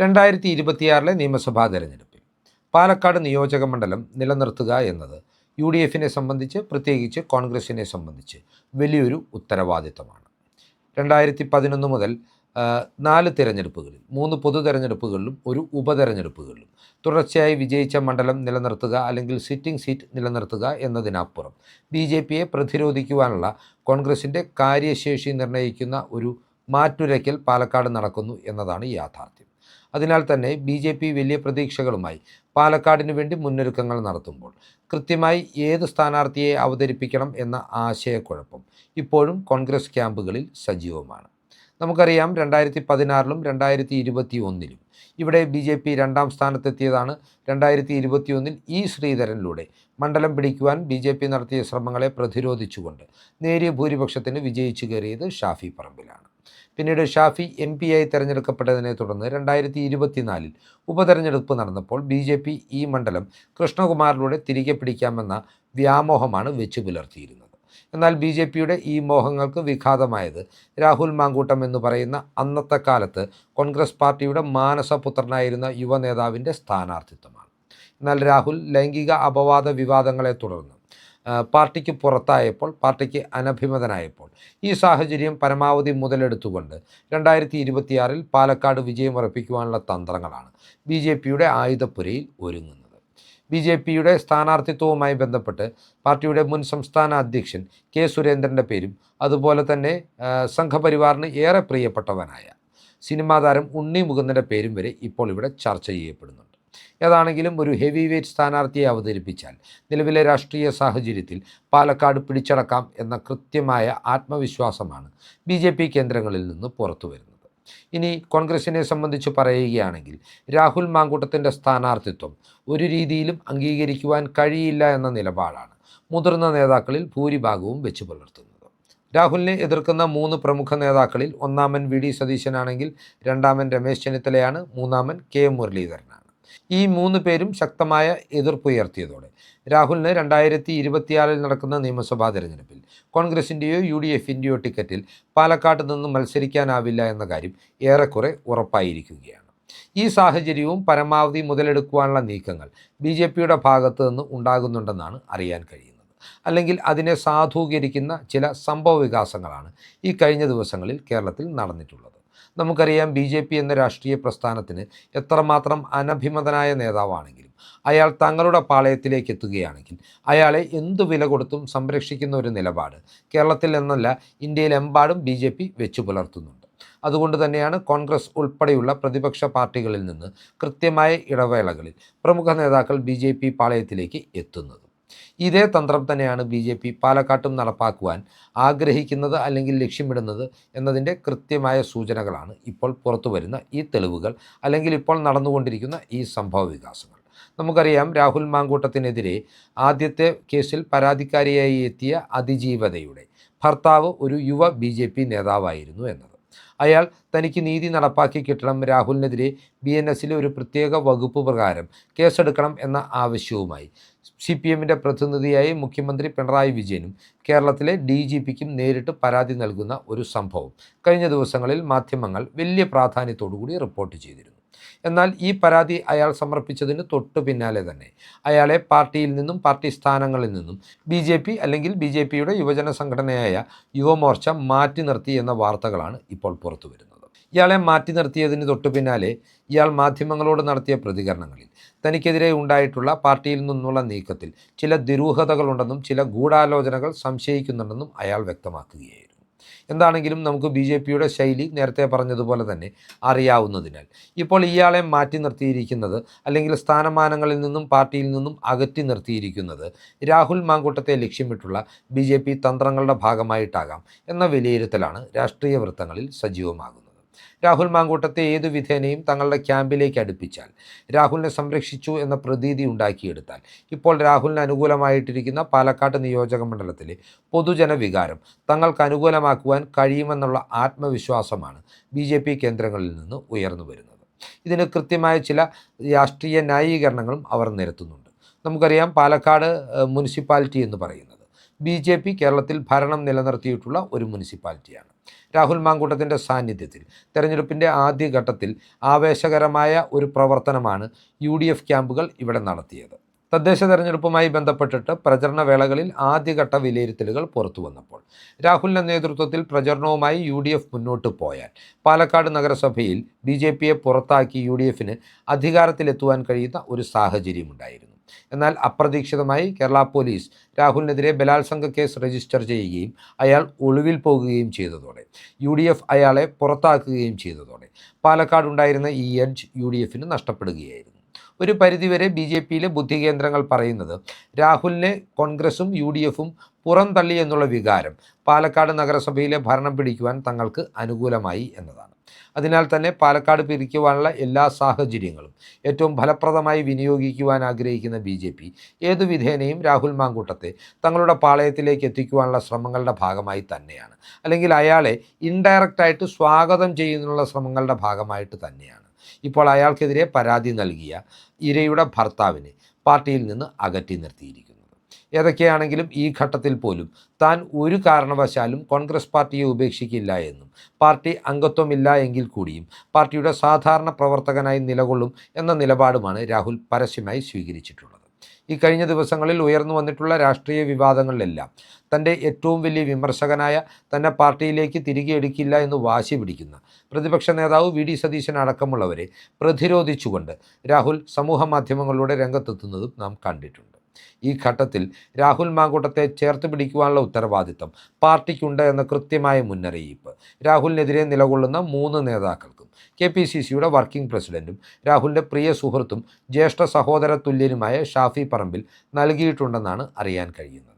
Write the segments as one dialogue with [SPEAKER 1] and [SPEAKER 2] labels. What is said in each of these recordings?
[SPEAKER 1] രണ്ടായിരത്തി ഇരുപത്തിയാറിലെ നിയമസഭാ തെരഞ്ഞെടുപ്പിൽ പാലക്കാട് നിയോജക മണ്ഡലം നിലനിർത്തുക എന്നത് യു ഡി എഫിനെ സംബന്ധിച്ച് പ്രത്യേകിച്ച് കോൺഗ്രസിനെ സംബന്ധിച്ച് വലിയൊരു ഉത്തരവാദിത്തമാണ്. രണ്ടായിരത്തി പതിനൊന്ന് മുതൽ നാല് തിരഞ്ഞെടുപ്പുകളിൽ മൂന്ന് പൊതു തെരഞ്ഞെടുപ്പുകളിലും ഒരു ഉപതെരഞ്ഞെടുപ്പുകളിലും തുടർച്ചയായി വിജയിച്ച മണ്ഡലം നിലനിർത്തുക അല്ലെങ്കിൽ സിറ്റിംഗ് സീറ്റ് നിലനിർത്തുക എന്നതിനപ്പുറം ബി ജെ പിയെ പ്രതിരോധിക്കുവാനുള്ള കോൺഗ്രസിന്റെ കാര്യശേഷി നിർണയിക്കുന്ന ഒരു മാറ്റുരയ്ക്കൽ പാലക്കാട് നടക്കുന്നു എന്നതാണ് യാഥാർത്ഥ്യം. അതിനാൽ തന്നെ ബി ജെ പി വലിയ പ്രതീക്ഷകളുമായി പാലക്കാടിനു വേണ്ടി മുന്നൊരുക്കങ്ങൾ നടത്തുമ്പോൾ കൃത്യമായി ഏത് സ്ഥാനാർത്ഥിയെ അവതരിപ്പിക്കണം എന്ന ആശയക്കുഴപ്പം ഇപ്പോഴും കോൺഗ്രസ് ക്യാമ്പുകളിൽ സജീവമാണ്. നമുക്കറിയാം രണ്ടായിരത്തി പതിനാറിലും രണ്ടായിരത്തി ഇരുപത്തി ഒന്നിലും ഇവിടെ ബി ജെ പി രണ്ടാം സ്ഥാനത്തെത്തിയതാണ്. രണ്ടായിരത്തി ഇരുപത്തി ഒന്നിൽ ഇ ശ്രീധരനിലൂടെ മണ്ഡലം പിടിക്കുവാൻ ബി ജെ പി നടത്തിയ ശ്രമങ്ങളെ പ്രതിരോധിച്ചുകൊണ്ട് നേരിയ ഭൂരിപക്ഷത്തിന് വിജയിച്ചു കയറിയത് ഷാഫി പറമ്പിലാണ്. പിന്നീട് ഷാഫി എം പി ആയി തെരഞ്ഞെടുക്കപ്പെട്ടതിനെ തുടർന്ന് രണ്ടായിരത്തി ഇരുപത്തിനാലിൽ ഉപതെരഞ്ഞെടുപ്പ് നടന്നപ്പോൾ ബി ജെ പി ഈ മണ്ഡലം കൃഷ്ണകുമാറിലൂടെ തിരികെ പിടിക്കാമെന്ന വ്യാമോഹമാണ് വെച്ചു പുലർത്തിയിരുന്നത്. എന്നാൽ ബി ജെ പിയുടെ ഈ മോഹങ്ങൾക്ക് വിഘാതമായത് രാഹുൽ മാങ്കൂട്ടം എന്ന് പറയുന്ന അന്നത്തെ കാലത്ത് കോൺഗ്രസ് പാർട്ടിയുടെ മാനസപുത്രനായിരുന്ന യുവ നേതാവിന്റെ സ്ഥാനാർത്ഥിത്വമാണ്. എന്നാൽ രാഹുൽ ലൈംഗിക അപവാദ വിവാദങ്ങളെ തുടർന്ന് പാർട്ടിക്ക് പുറത്തായപ്പോൾ പാർട്ടിക്ക് അനഭിമതനായപ്പോൾ. ഈ സാഹചര്യം പരമാവധി മുതലെടുത്തുകൊണ്ട് രണ്ടായിരത്തി ഇരുപത്തിയാറിൽ പാലക്കാട് വിജയം വിജയമുറപ്പിക്കുവാനുള്ള തന്ത്രങ്ങളാണ് ബി ജെ പിയുടെ ആയുധപ്പുരയിൽ ഒരുങ്ങുന്നത്. ബി ജെ പിയുടെ സ്ഥാനാർത്ഥിത്വവുമായി ബന്ധപ്പെട്ട് പാർട്ടിയുടെ മുൻ സംസ്ഥാന അധ്യക്ഷൻ കെ സുരേന്ദ്രന്റെ പേരും അതുപോലെ തന്നെ സംഘപരിവാറിന് ഏറെ പ്രിയപ്പെട്ടവനായ സിനിമാതാരം ഉണ്ണി മുകുന്ദന്റെ പേരും വരെ ഇപ്പോൾ ഇവിടെ ചർച്ച ചെയ്യപ്പെടുന്നുണ്ട്. ഏതാണെങ്കിലും ഒരു ഹെവി വെയ്റ്റ് സ്ഥാനാർത്ഥിയെ അവതരിപ്പിച്ചാൽ നിലവിലെ രാഷ്ട്രീയ സാഹചര്യത്തിൽ പാലക്കാട് പിടിച്ചടക്കാം എന്ന കൃത്യമായ ആത്മവിശ്വാസമാണ് ബി ജെ പി കേന്ദ്രങ്ങളിൽ നിന്ന് പുറത്തു വരുന്നത്. ഇനി കോൺഗ്രസിനെ സംബന്ധിച്ച് പറയുകയാണെങ്കിൽ രാഹുൽ മാങ്കൂട്ടത്തിന്റെ സ്ഥാനാർത്ഥിത്വം ഒരു രീതിയിലും അംഗീകരിക്കുവാൻ കഴിയില്ല എന്ന നിലപാടാണ് മുതിർന്ന നേതാക്കളിൽ ഭൂരിഭാഗവും വെച്ച് പുലർത്തുന്നത്. രാഹുലിനെ എതിർക്കുന്ന മൂന്ന് പ്രമുഖ നേതാക്കളിൽ ഒന്നാമൻ വി ഡി സതീശനാണെങ്കിൽ രണ്ടാമൻ രമേശ് ചെന്നിത്തലയാണ് മൂന്നാമൻ കെ മുരളീധരനാണ്. ഈ മൂന്ന് പേരും ശക്തമായ എതിർപ്പുയർത്തിയതോടെ രാഹുലിന് രണ്ടായിരത്തി ഇരുപത്തിയാറിൽ നടക്കുന്ന നിയമസഭാ തെരഞ്ഞെടുപ്പിൽ കോൺഗ്രസിന്റെയോ യു ഡി എഫിന്റെയോ ടിക്കറ്റിൽ പാലക്കാട്ട് നിന്ന് മത്സരിക്കാനാവില്ല എന്ന കാര്യം ഏറെക്കുറെ ഉറപ്പായിരിക്കുകയാണ്. ഈ സാഹചര്യവും പരമാവധി മുതലെടുക്കുവാനുള്ള നീക്കങ്ങൾ ബി ജെ പിയുടെ ഭാഗത്തു നിന്ന് ഉണ്ടാകുന്നുണ്ടെന്നാണ് അറിയാൻ കഴിയുന്നത്. അല്ലെങ്കിൽ അതിനെ സാധൂകരിക്കുന്ന ചില സംഭവ വികാസങ്ങളാണ് ഈ കഴിഞ്ഞ ദിവസങ്ങളിൽ കേരളത്തിൽ നടന്നിട്ടുള്ളത്. നമുക്കറിയാം ബി ജെ പി എന്ന രാഷ്ട്രീയ പ്രസ്ഥാനത്തിന് എത്രമാത്രം അനഭിമതനായ നേതാവാണെങ്കിലും അയാൾ തങ്ങളുടെ പാളയത്തിലേക്ക് എത്തുകയാണെങ്കിൽ അയാളെ എന്തു വില കൊടുത്തും സംരക്ഷിക്കുന്ന ഒരു നിലപാട് കേരളത്തിൽ എന്നല്ല ഇന്ത്യയിലെമ്പാടും ബി ജെ പി വെച്ചു പുലർത്തുന്നുണ്ട്. അതുകൊണ്ട് തന്നെയാണ് കോൺഗ്രസ് ഉൾപ്പെടെയുള്ള പ്രതിപക്ഷ പാർട്ടികളിൽ നിന്ന് കൃത്യമായ ഇടവേളകളിൽ പ്രമുഖ നേതാക്കൾ ബി പാളയത്തിലേക്ക് എത്തുന്നത്. ഇതേ തന്ത്രം തന്നെയാണ് ബി ജെ പി പാലക്കാട്ടും നടപ്പാക്കുവാൻ ആഗ്രഹിക്കുന്നത് അല്ലെങ്കിൽ ലക്ഷ്യമിടുന്നത് എന്നതിന്റെ കൃത്യമായ സൂചനകളാണ് ഇപ്പോൾ പുറത്തു വരുന്ന ഈ തെളിവുകൾ അല്ലെങ്കിൽ ഇപ്പോൾ നടന്നുകൊണ്ടിരിക്കുന്ന ഈ സംഭവ വികാസങ്ങൾ. നമുക്കറിയാം രാഹുൽ മാങ്കൂട്ടത്തിനെതിരെ ആദ്യത്തെ കേസിൽ പരാതിക്കാരിയായി എത്തിയ അതിജീവതയുടെ ഭർത്താവ് ഒരു യുവ ബി നേതാവായിരുന്നു എന്നത്. അയാൾ തനിക്ക് നീതി നടപ്പാക്കി കിട്ടണം. രാഹുലിനെതിരെ ബി എൻ എസിലെ ഒരു പ്രത്യേക വകുപ്പ് പ്രകാരം കേസെടുക്കണം എന്ന ആവശ്യവുമായി. സി പി എമ്മിന്റെ പ്രതിനിധിയായി മുഖ്യമന്ത്രി പിണറായി വിജയനും കേരളത്തിലെ ഡി ജി പിക്കും നേരിട്ട് പരാതി നൽകുന്ന ഒരു സംഭവം കഴിഞ്ഞ ദിവസങ്ങളിൽ മാധ്യമങ്ങൾ വലിയ പ്രാധാന്യത്തോടുകൂടി റിപ്പോർട്ട് ചെയ്തിരുന്നു. എന്നാൽ ഈ പരാതി അയാൾ സമർപ്പിച്ചതിന് തൊട്ടു പിന്നാലെ തന്നെ. അയാളെ പാർട്ടിയിൽ നിന്നും പാർട്ടി സ്ഥാനങ്ങളിൽ നിന്നും ബി ജെ പി അല്ലെങ്കിൽ ബി ജെ പിയുടെ യുവജന സംഘടനയായ യുവമോർച്ച മാറ്റി നിർത്തി എന്ന വാർത്തകളാണ് ഇപ്പോൾ പുറത്തു വരുന്നത്. ഇയാളെ മാറ്റി നിർത്തിയതിന് തൊട്ടു പിന്നാലെ ഇയാൾ മാധ്യമങ്ങളോട് നടത്തിയ പ്രതികരണങ്ങളിൽ തനിക്കെതിരെ ഉണ്ടായിട്ടുള്ള പാർട്ടിയിൽ നിന്നുള്ള നീക്കത്തിൽ ചില ദുരൂഹതകളുണ്ടെന്നും ചില ഗൂഢാലോചനകൾ സംശയിക്കുന്നുണ്ടെന്നും അയാൾ വ്യക്തമാക്കുകയായിരുന്നു. എന്താണെങ്കിലും നമുക്ക് ബി ജെ പിയുടെ ശൈലി നേരത്തെ പറഞ്ഞതുപോലെ തന്നെ അറിയാവുന്നതിനാൽ. ഇപ്പോൾ ഇയാളെ മാറ്റി നിർത്തിയിരിക്കുന്നത് അല്ലെങ്കിൽ സ്ഥാനമാനങ്ങളിൽ നിന്നും പാർട്ടിയിൽ നിന്നും അകറ്റി നിർത്തിയിരിക്കുന്നത് രാഹുൽ മാങ്കൂട്ടത്തെ ലക്ഷ്യമിട്ടുള്ള ബി തന്ത്രങ്ങളുടെ ഭാഗമായിട്ടാകാം എന്ന വിലയിരുത്തലാണ് രാഷ്ട്രീയ വൃത്തങ്ങളിൽ സജീവമാകുന്നത്. രാഹുൽ മാങ്കൂട്ടത്തെ ഏതു വിധേനയും തങ്ങളുടെ ക്യാമ്പിലേക്ക് അടുപ്പിച്ചാൽ രാഹുലിനെ സംരക്ഷിച്ചു എന്ന പ്രതീതി ഉണ്ടാക്കിയെടുത്താൽ ഇപ്പോൾ രാഹുലിന് അനുകൂലമായിട്ടിരിക്കുന്ന പാലക്കാട് നിയോജക മണ്ഡലത്തിലെ പൊതുജന വികാരം തങ്ങൾക്ക് അനുകൂലമാക്കുവാൻ കഴിയുമെന്നുള്ള ആത്മവിശ്വാസമാണ് ബി ജെ പി കേന്ദ്രങ്ങളിൽ നിന്ന് ഉയർന്നു വരുന്നത്. ഇതിന് കൃത്യമായ ചില രാഷ്ട്രീയ ന്യായീകരണങ്ങളും അവർ നിരത്തുന്നുണ്ട്. നമുക്കറിയാം പാലക്കാട് മുനിസിപ്പാലിറ്റി എന്ന് പറയുന്നത് ബി ജെ പി കേരളത്തിൽ ഭരണം നിലനിർത്തിയിട്ടുള്ള ഒരു മുനിസിപ്പാലിറ്റിയാണ്. രാഹുൽ മാങ്കൂട്ടത്തിന്റെ സാന്നിധ്യത്തിൽ തെരഞ്ഞെടുപ്പിന്റെ ആദ്യഘട്ടത്തിൽ ആവേശകരമായ ഒരു പ്രവർത്തനമാണ് യു ഡി എഫ് ക്യാമ്പുകൾ ഇവിടെ നടത്തിയത്. തദ്ദേശ തെരഞ്ഞെടുപ്പുമായി ബന്ധപ്പെട്ടിട്ട് പ്രചരണ വേളകളിൽ ആദ്യഘട്ട വിലയിരുത്തലുകൾ പുറത്തു വന്നപ്പോൾ രാഹുലിന്റെ നേതൃത്വത്തിൽ പ്രചരണവുമായി യു ഡി എഫ് മുന്നോട്ട് പോയാൽ പാലക്കാട് നഗരസഭയിൽ ബി ജെ പിയെ പുറത്താക്കി യു ഡി എഫിന് അധികാരത്തിലെത്തുവാൻ കഴിയുന്ന ഒരു സാഹചര്യമുണ്ടായിരുന്നു. എന്നാൽ അപ്രതീക്ഷിതമായി കേരള പോലീസ് രാഹുലിനെതിരെ ബലാത്സംഗ കേസ് രജിസ്റ്റർ ചെയ്യുകയും അയാൾ ഒളിവിൽ പോകുകയും ചെയ്തതോടെ. യു ഡി എഫ് അയാളെ പുറത്താക്കുകയും ചെയ്തതോടെ. പാലക്കാട് ഉണ്ടായിരുന്ന ഈ എഡ്ജ് യു ഡി എഫിന് നഷ്ടപ്പെടുകയായിരുന്നു. ഒരു പരിധിവരെ ബി ജെ പിയിലെ ബുദ്ധികേന്ദ്രങ്ങൾ പറയുന്നത് രാഹുലിനെ കോൺഗ്രസും യു ഡി എഫും പുറന്തള്ളി എന്നുള്ള വികാരം പാലക്കാട് നഗരസഭയിലെ ഭരണം പിടിക്കുവാൻ തങ്ങൾക്ക് അനുകൂലമായി എന്നതാണ്. അതിനാൽ തന്നെ പാലക്കാട് പിരിക്കുവാനുള്ള എല്ലാ സാഹചര്യങ്ങളും ഏറ്റവും ഫലപ്രദമായി വിനിയോഗിക്കുവാൻ ആഗ്രഹിക്കുന്ന ബി ജെ പി ഏതു വിധേനയും രാഹുൽ മാങ്കൂട്ടത്തെ തങ്ങളുടെ പാളയത്തിലേക്ക് എത്തിക്കുവാനുള്ള ശ്രമങ്ങളുടെ ഭാഗമായി തന്നെയാണ്. അല്ലെങ്കിൽ അയാളെ ഇൻഡയറക്റ്റായിട്ട് സ്വാഗതം ചെയ്യുന്നതിനുള്ള ശ്രമങ്ങളുടെ ഭാഗമായിട്ട് തന്നെയാണ്. ഇപ്പോൾ അയാൾക്കെതിരെ പരാതി നൽകിയ ഇരയുടെ ഭർത്താവിനെ പാർട്ടിയിൽ നിന്ന് അകറ്റി നിർത്തിയിരിക്കുന്നത് ഏതൊക്കെയാണെങ്കിലും ഈ ഘട്ടത്തിൽ പോലും താൻ ഒരു കാരണവശാലും കോൺഗ്രസ് പാർട്ടിയെ ഉപേക്ഷിക്കില്ല എന്നും പാർട്ടി അംഗത്വമില്ല എങ്കിൽ കൂടിയും പാർട്ടിയുടെ സാധാരണ പ്രവർത്തകനായി നിലകൊള്ളും എന്ന നിലപാടുമാണ് രാഹുൽ പരസ്യമായി സ്വീകരിച്ചിട്ടുള്ളത്. ഈ കഴിഞ്ഞ ദിവസങ്ങളിൽ ഉയർന്നു വന്നിട്ടുള്ള രാഷ്ട്രീയ വിവാദങ്ങളിലെല്ലാം തന്റെ ഏറ്റവും വലിയ വിമർശകനായ തന്നെ പാർട്ടിയിലേക്ക് തിരികെ എടുക്കില്ല എന്ന് വാശി പിടിക്കുന്ന പ്രതിപക്ഷ നേതാവ് വി ഡി സതീശൻ അടക്കമുള്ളവരെ പ്രതിരോധിച്ചുകൊണ്ട് രാഹുൽ സമൂഹ മാധ്യമങ്ങളിലൂടെ രംഗത്തെത്തുന്നതും നാം കണ്ടിട്ടുണ്ട്. ഈ ഘട്ടത്തിൽ രാഹുൽ മാങ്കൂട്ടത്തെ ചേർത്ത് പിടിക്കുവാനുള്ള ഉത്തരവാദിത്തം പാർട്ടിക്കുണ്ട് എന്ന കൃത്യമായ മുന്നറിയിപ്പ്. രാഹുലിനെതിരെ നിലകൊള്ളുന്ന മൂന്ന് നേതാക്കൾക്കും കെ പി സി സിയുടെ വർക്കിംഗ് പ്രസിഡന്റും രാഹുലിന്റെ പ്രിയ സുഹൃത്തും ജ്യേഷ്ഠ സഹോദര തുല്യനുമായ ഷാഫി പറമ്പിൽ നൽകിയിട്ടുണ്ടെന്നാണ് അറിയാൻ കഴിയുന്നത്.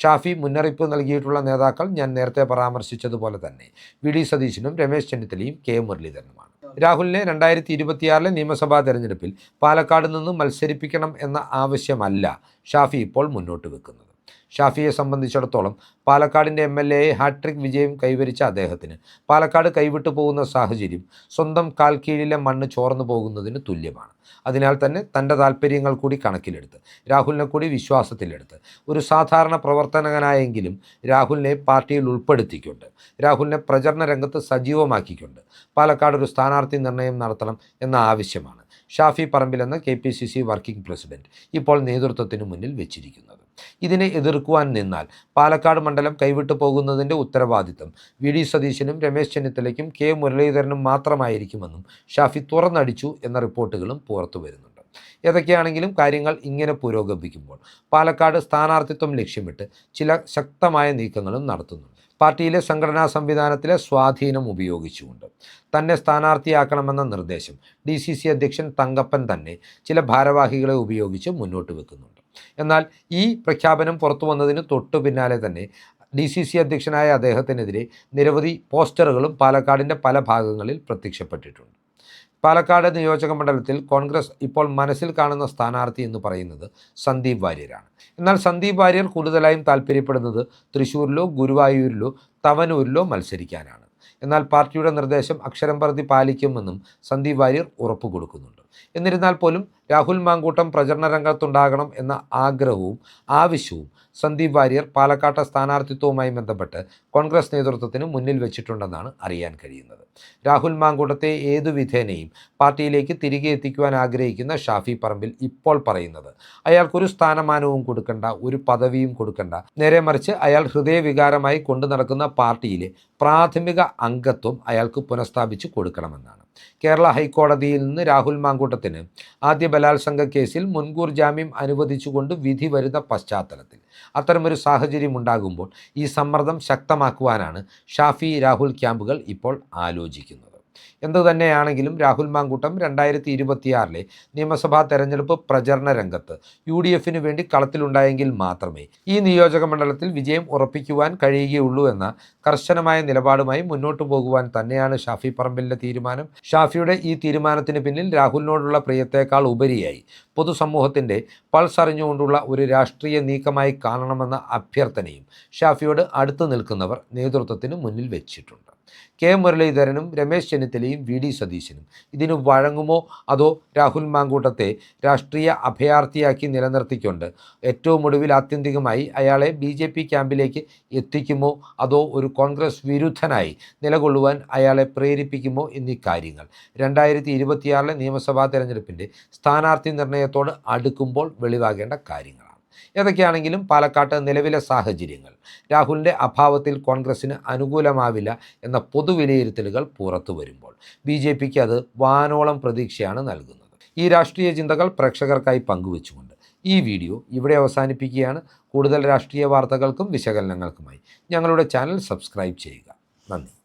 [SPEAKER 1] ഷാഫി മുന്നറിയിപ്പ് നൽകിയിട്ടുള്ള നേതാക്കൾ ഞാൻ നേരത്തെ പരാമർശിച്ചതുപോലെ തന്നെ വി ഡി സതീശനും രമേശ് ചെന്നിത്തലയും കെ മുരളീധരനുമാണ്. രാഹുലിനെ രണ്ടായിരത്തി ഇരുപത്തിയാറിലെ നിയമസഭാ തെരഞ്ഞെടുപ്പിൽ പാലക്കാട് നിന്ന് മത്സരിപ്പിക്കണം എന്ന ആവശ്യമല്ല ഷാഫി ഇപ്പോൾ മുന്നോട്ട് വെക്കുന്നത്. ഷാഫിയെ സംബന്ധിച്ചിടത്തോളം പാലക്കാടിന്റെ എം എൽ എ ഹാട്രിക് വിജയം കൈവരിച്ച അദ്ദേഹത്തിന്. പാലക്കാട് കൈവിട്ടു പോകുന്ന സാഹചര്യം സ്വന്തം കാൽ കീഴിലെ മണ്ണ് ചോർന്നു പോകുന്നതിന് തുല്യമാണ്. അതിനാൽ തന്നെ തന്റെ താല്പര്യങ്ങൾ കൂടി കണക്കിലെടുത്ത് രാഹുലിനെ കൂടി വിശ്വാസത്തിലെടുത്ത്. ഒരു സാധാരണ പ്രവർത്തകനായെങ്കിലും രാഹുലിനെ പാർട്ടിയിൽ ഉൾപ്പെടുത്തിക്കൊണ്ട് രാഹുലിനെ പ്രചരണ രംഗത്ത് സജീവമാക്കിക്കൊണ്ട് പാലക്കാട് ഒരു സ്ഥാനാർത്ഥി നിർണയം നടത്തണം എന്ന ആവശ്യമാണ്. ഷാഫി പറമ്പിൽ എന്ന K P C C working president ഇപ്പോൾ നേതൃത്വത്തിന് മുന്നിൽ വെച്ചിരിക്കുന്നത്. ഇതിനെ എതിർക്കുവാൻ നിന്നാൽ പാലക്കാട് മണ്ഡലം കൈവിട്ടു പോകുന്നതിന്റെ ഉത്തരവാദിത്തം വി ഡി സതീശനും രമേശ് ചെന്നിത്തലയ്ക്കും കെ മുരളീധരനും മാത്രമായിരിക്കുമെന്നും ഷാഫി തുറന്നടിച്ചു എന്ന റിപ്പോർട്ടുകളും പുറത്തു വരുന്നുണ്ട്. ഏതൊക്കെയാണെങ്കിലും കാര്യങ്ങൾ ഇങ്ങനെ പുരോഗമിക്കുമ്പോൾ പാലക്കാട് സ്ഥാനാർത്ഥിത്വം ലക്ഷ്യമിട്ട് ചില ശക്തമായ നീക്കങ്ങളും നടത്തുന്നുണ്ട്. പാർട്ടിയിലെ സംഘടനാ സംവിധാനത്തിലെ സ്വാധീനം ഉപയോഗിച്ചുകൊണ്ട് തന്നെ സ്ഥാനാർത്ഥിയാക്കണമെന്ന നിർദ്ദേശം ഡി സി സി അധ്യക്ഷൻ തങ്കപ്പൻ തന്നെ ചില ഭാരവാഹികളെ ഉപയോഗിച്ച് മുന്നോട്ട് വെക്കുന്നുണ്ട്. എന്നാൽ ഈ പ്രഖ്യാപനം പുറത്തു വന്നതിന് തൊട്ടു പിന്നാലെ തന്നെ ഡി സി സി അധ്യക്ഷനായ അദ്ദേഹത്തിനെതിരെ നിരവധി പോസ്റ്ററുകളും പാലക്കാടിന്റെ പല ഭാഗങ്ങളിൽ പ്രത്യക്ഷപ്പെട്ടിട്ടുണ്ട്. പാലക്കാട് നിയോജക മണ്ഡലത്തിൽ കോൺഗ്രസ് ഇപ്പോൾ മനസ്സിൽ കാണുന്ന സ്ഥാനാർത്ഥി എന്ന് പറയുന്നത് സന്ദീപ് വാര്യരാണ്. എന്നാൽ സന്ദീപ് വാര്യർ കൂടുതലായും താല്പര്യപ്പെടുന്നത് തൃശ്ശൂരിലോ ഗുരുവായൂരിലോ തവനൂരിലോ മത്സരിക്കാനാണ്. എന്നാൽ പാർട്ടിയുടെ നിർദ്ദേശം അക്ഷരം പ്രതി പാലിക്കുമെന്നും സന്ദീപ് വാര്യർ ഉറപ്പു കൊടുക്കുന്നുണ്ട് എന്നിരുന്നാൽ പോലും രാഹുൽ മാങ്കൂട്ടം പ്രചരണ രംഗത്തുണ്ടാകണം എന്ന ആഗ്രഹവും ആവശ്യവും സന്ദീപ് വാര്യർ പാലക്കാട്ടെ സ്ഥാനാർത്ഥിത്വവുമായി ബന്ധപ്പെട്ട് കോൺഗ്രസ് നേതൃത്വത്തിന് മുന്നിൽ വെച്ചിട്ടുണ്ടെന്നാണ് അറിയാൻ കഴിയുന്നത്. രാഹുൽ മാങ്കൂട്ടത്തെ ഏതു വിധേനയും പാർട്ടിയിലേക്ക് തിരികെ എത്തിക്കുവാൻ ആഗ്രഹിക്കുന്ന ഷാഫി പറമ്പിൽ ഇപ്പോൾ പറയുന്നത് അയാൾക്കൊരു സ്ഥാനമാനവും കൊടുക്കണ്ട ഒരു പദവിയും കൊടുക്കണ്ട. നേരെ മറിച്ച് അയാൾ ഹൃദയവികാരമായി കൊണ്ടു നടക്കുന്ന പാർട്ടിയിലെ പ്രാഥമിക അംഗത്വം അയാൾക്ക് പുനഃസ്ഥാപിച്ചു കൊടുക്കണമെന്നാണ്. കേരള ഹൈക്കോടതിയിൽ നിന്ന് രാഹുൽ മാങ്കൂട്ടത്തിന് ആദ്യ ബലാത്സംഗ കേസിൽ മുൻകൂർ ജാമ്യം അനുവദിച്ചുകൊണ്ട് വിധി വരുന്ന പശ്ചാത്തലത്തിൽ. അത്തരമൊരു സാഹചര്യം ഉണ്ടാകുമ്പോൾ ഈ സമ്മർദ്ദം ശക്തമാക്കുവാനാണ് ഷാഫി രാഹുൽ ക്യാമ്പുകൾ ഇപ്പോൾ ആലോചിക്കുന്നത്. എന്തു തന്നെയാണെങ്കിലും രാഹുൽ മാങ്കൂട്ടം രണ്ടായിരത്തി ഇരുപത്തിയാറിലെ നിയമസഭാ തെരഞ്ഞെടുപ്പ് പ്രചരണ രംഗത്ത് യു ഡി എഫിന് വേണ്ടി കളത്തിലുണ്ടായെങ്കിൽ മാത്രമേ ഈ നിയോജക മണ്ഡലത്തിൽ വിജയം ഉറപ്പിക്കുവാൻ കഴിയുകയുള്ളൂ എന്ന കർശനമായ നിലപാടുമായി മുന്നോട്ട് പോകുവാൻ തന്നെയാണ് ഷാഫി പറമ്പിലിന്റെ തീരുമാനം. ഷാഫിയുടെ ഈ തീരുമാനത്തിന് പിന്നിൽ രാഹുലിനോടുള്ള പ്രിയത്തേക്കാൾ ഉപരിയായി പൊതുസമൂഹത്തിന്റെ പൾസ് അറിഞ്ഞുകൊണ്ടുള്ള ഒരു രാഷ്ട്രീയ നീക്കമായി കാണണമെന്ന അഭ്യർത്ഥനയും ഷാഫിയോട് അടുത്തു നിൽക്കുന്നവർ നേതൃത്വത്തിന് മുന്നിൽ വെച്ചിട്ടുണ്ട്. കെ മുരളീധരനും രമേശ് ചെന്നിത്തലയും വി ഡി സതീശനും. ഇതിന് വഴങ്ങുമോ? അതോ രാഹുൽ മാങ്കൂട്ടത്തെ രാഷ്ട്രീയ അഭയാർത്ഥിയാക്കി നിലനിർത്തിക്കൊണ്ട് ഏറ്റവും ഒടുവിൽ ആത്യന്തികമായി അയാളെ ബി ജെ പി ക്യാമ്പിലേക്ക് എത്തിക്കുമോ? അതോ ഒരു കോൺഗ്രസ് വിരുദ്ധനായി നിലകൊള്ളുവാൻ അയാളെ പ്രേരിപ്പിക്കുമോ എന്നീ കാര്യങ്ങൾ. രണ്ടായിരത്തി ഇരുപത്തിയാറിലെ നിയമസഭാ തെരഞ്ഞെടുപ്പിന്റെ സ്ഥാനാർത്ഥി നിർണയത്തോട് അടുക്കുമ്പോൾ വെളിവാകേണ്ട കാര്യങ്ങളാണ്. ഏതൊക്കെയാണെങ്കിലും പാലക്കാട്ട് നിലവിലെ സാഹചര്യങ്ങൾ. രാഹുലിന്റെ അഭാവത്തിൽ കോൺഗ്രസിന് അനുകൂലമാവില്ല എന്ന പൊതുവിലയിരുത്തലുകൾ പുറത്തു വരുമ്പോൾ ബി ജെ പിക്ക് അത് വാനോളം പ്രതീക്ഷയാണ് നൽകുന്നത്. ഈ രാഷ്ട്രീയ ചിന്തകൾ പ്രേക്ഷകർക്കായി പങ്കുവച്ചുകൊണ്ട് ഈ വീഡിയോ ഇവിടെ അവസാനിപ്പിക്കുകയാണ്. കൂടുതൽ രാഷ്ട്രീയ വാർത്തകൾക്കും വിശകലനങ്ങൾക്കുമായി ഞങ്ങളുടെ ചാനൽ സബ്സ്ക്രൈബ് ചെയ്യുക. നന്ദി.